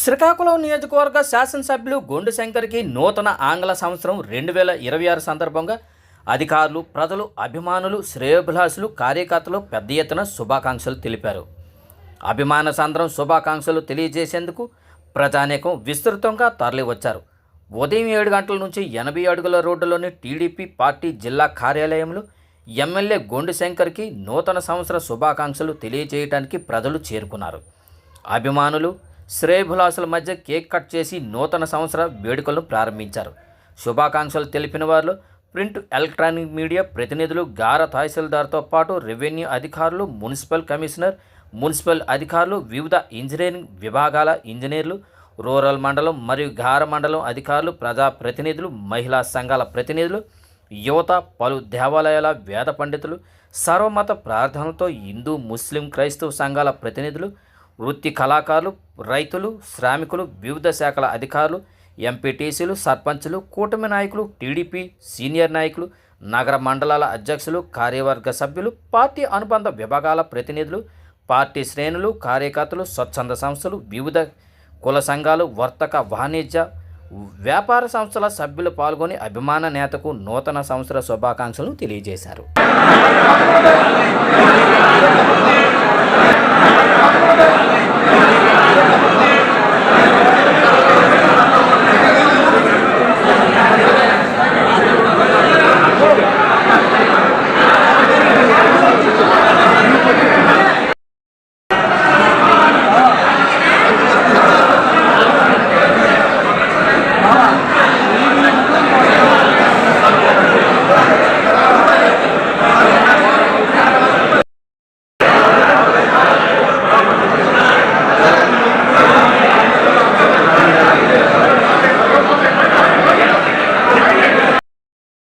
శ్రీకాకుళం నియోజకవర్గ శాసనసభ్యులు గొండు శంకర్కి నూతన ఆంగ్ల సంవత్సరం రెండు వేల ఇరవై ఆరు సందర్భంగా అధికారులు ప్రజలు అభిమానులు శ్రేయోభిలాషులు కార్యకర్తలు పెద్ద ఎత్తున శుభాకాంక్షలు తెలిపారు. అభిమాన సంద్రం శుభాకాంక్షలు తెలియజేసేందుకు ప్రజానేకం విస్తృతంగా తరలివచ్చారు. ఉదయం ఏడు గంటల నుంచి ఎనభై అడుగుల రోడ్డులోని టీడీపీ పార్టీ జిల్లా కార్యాలయంలో ఎమ్మెల్యే గొండు శంకర్కి నూతన సంవత్సర శుభాకాంక్షలు తెలియజేయడానికి ప్రజలు చేరుకున్నారు. అభిమానులు శ్రేయభిలాసుల మధ్య కేక్ కట్ చేసి నూతన సంవత్సర వేడుకలను ప్రారంభించారు. శుభాకాంక్షలు తెలిపిన వారిలో ప్రింట్ ఎలక్ట్రానిక్ మీడియా ప్రతినిధులు గార తహసీల్దార్తో పాటు రెవెన్యూ అధికారులు మున్సిపల్ కమిషనర్ మున్సిపల్ అధికారులు వివిధ ఇంజనీరింగ్ విభాగాల ఇంజనీర్లు రూరల్ మండలం మరియు గార మండలం అధికారులు ప్రజా ప్రతినిధులు మహిళా సంఘాల ప్రతినిధులు యువత పలు దేవాలయాల వేద పండితులు సర్వమత ప్రార్థనలతో హిందూ ముస్లిం క్రైస్తవ సంఘాల ప్రతినిధులు వృత్తి కళాకారులు రైతులు శ్రామికులు వివిధ శాఖల అధికారులు ఎంపీటీసీలు సర్పంచులు కూటమి నాయకులు టీడీపీ సీనియర్ నాయకులు నగర మండలాల అధ్యక్షులు కార్యవర్గ సభ్యులు పార్టీ అనుబంధ విభాగాల ప్రతినిధులు పార్టీ శ్రేణులు కార్యకర్తలు స్వచ్ఛంద సంస్థలు వివిధ కుల సంఘాలు వర్తక వాణిజ్య వ్యాపార సంస్థల సభ్యులు పాల్గొని అభిమాన నేతకు నూతన సంవత్సర శుభాకాంక్షలు తెలియజేశారు.